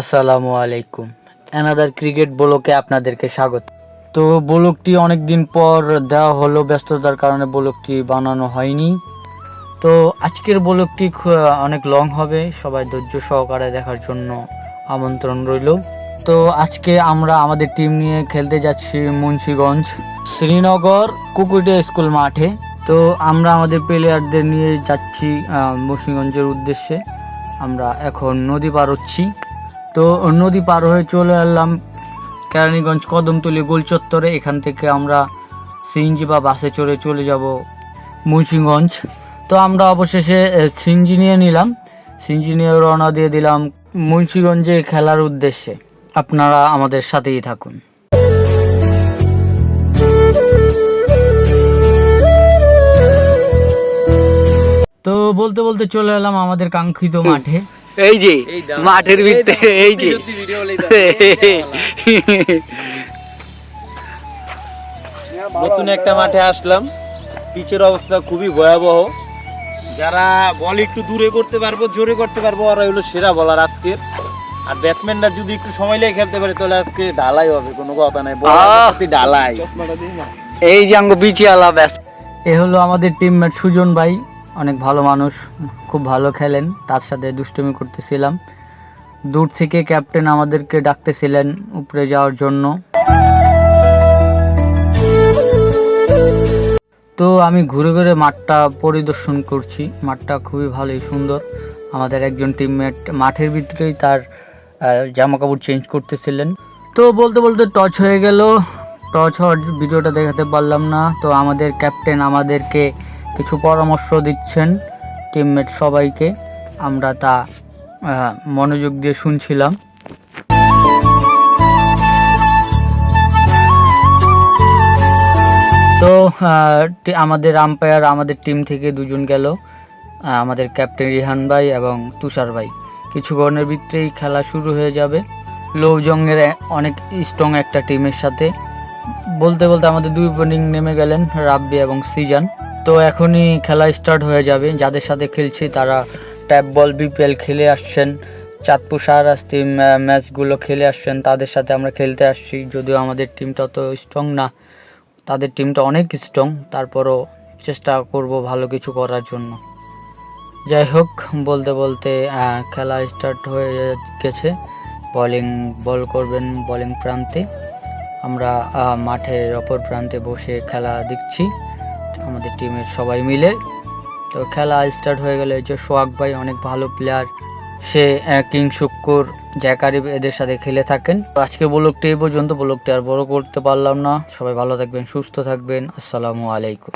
আসসালামু আলাইকুম। Another cricket ব্লকে আপনাদেরকে স্বাগত। তো ব্লকটি অনেক দিন পর দেওয়া হলো, ব্যস্ততার কারণে ব্লকটি বানানো হয়নি। তো আজকের ব্লকটি অনেক লং হবে, সবাই ধৈর্য সহকারে দেখার জন্য আমন্ত্রণ রইল। তো আজকে আমরা আমাদের টিম নিয়ে খেলতে যাচ্ছি মুন্সীগঞ্জ শ্রীনগর কুকুটিয়া স্কুল মাঠে। তো আমরা আমাদের প্লেয়ারদের নিয়ে যাচ্ছি মুন্সিগঞ্জের উদ্দেশ্যে। আমরা এখন নদী পার হচ্ছি। তো নদী পার হয়ে চলে এলাম কেরানীগঞ্জ কদমতলি গোল চত্বরে এখান থেকে আমরা সিএনজি বা বাসে চড়ে চলে যাব মুন্সিগঞ্জ। তো আমরা অবশেষে সিএনজি নিয়ে নিলাম। সিএনজি নিয়ে রওনা দিয়ে দিলাম মুন্সিগঞ্জে খেলার উদ্দেশ্যে। আপনারা আমাদের সাথেই থাকুন। তো বলতে বলতে চলে এলাম আমাদের কাঙ্ক্ষিত মাঠে। এই যে মাঠের ভিতরে এই যে। নতুন একটা মাঠে আসলাম। পিচের অবস্থা খুবই ভয়াবহ। যারা বল একটু দূরে করতে পারব জোরে করতে পারব ওরা হলো সেরা বলার আজকের। আর ব্যাটসম্যানরা যদি একটু সময় লেগে খেলতে পারে তাহলে আজকে ঢালাই হবে কোনো কথা নাই। বল আহ! ঢালাই। এই যে আঙ্গ বিচিয়ালা ব্যস্ত এ হলো আমাদের টিমমেট সুজন ভাই। অনেক ভালো মানুষ, খুব ভালো খেলেন, তার সাথে দুষ্টুমি করতেছিলাম। দূর থেকে ক্যাপ্টেন আমাদেরকে ডাকতেছিলেন উপরে যাওয়ার জন্য। তো আমি ঘুরে ঘুরে মাঠটা পরিদর্শন করছি। মাঠটা খুবই ভালোই সুন্দর। আমাদের একজন টিমমেট মাঠের ভিতরেই তার জামা কাপড় চেঞ্জ করতেছিলেন। তো বলতে বলতে টচ হয়ে গেল। টচ হওয়ার ভিডিওটা দেখাতে পারলাম না। তো আমাদের ক্যাপ্টেন আমাদেরকে কিছু পরামর্শ দিচ্ছেন টিমমেট সবাইকে। আমরা তা মনোযোগ দিয়ে শুনছিলাম। তো আমাদের আম্পায়ার আমাদের টিম থেকে দুজন গেল। আমাদের ক্যাপ্টেন রিহান ভাই এবং তুষার ভাই। কিছুক্ষণের ভিতরেই খেলা শুরু হয়ে যাবে। লৌজংয়ের অনেক স্ট্রং একটা টিমের সাথে। বলতে বলতে আমাদের দুই বোলিং নেমে গেলেন রাব্বি এবং সিজান। তো এখনই খেলা স্টার্ট হয়ে যাবে। যাদের সাথে খেলছি তারা ট্যাপ বল বিপিএল খেলে আসছেন। চাঁদপুর শাহরাস্তি ম্যাচগুলো খেলে আসছেন। তাদের সাথে আমরা খেলতে আসছি। যদিও আমাদের টিমটা অত স্ট্রং না, তাদের টিমটা অনেক স্ট্রং তারপরও চেষ্টা করব ভালো কিছু করার জন্য। যাই হোক, বলতে বলতে খেলা স্টার্ট হয়ে গেছে। বলিং বল করবেন বলিং প্রান্তে। আমরা মাঠের অপর প্রান্তে বসে খেলা দেখছি। আমাদের টিমের সবাই মিলে। তো খেলা স্টার্ট হয়ে গেলে যে সোহাগ ভাই অনেক ভালো প্লেয়ার সে কিং শুক্কুর জ্যাকারিব এদের সাথে খেলে থাকেন। আজকে ব্লগটি এই পর্যন্ত ব্লগটি আর বড় করতে পারলাম না। সবাই ভালো থাকবেন, সুস্থ থাকবেন। আসসালামু আলাইকুম।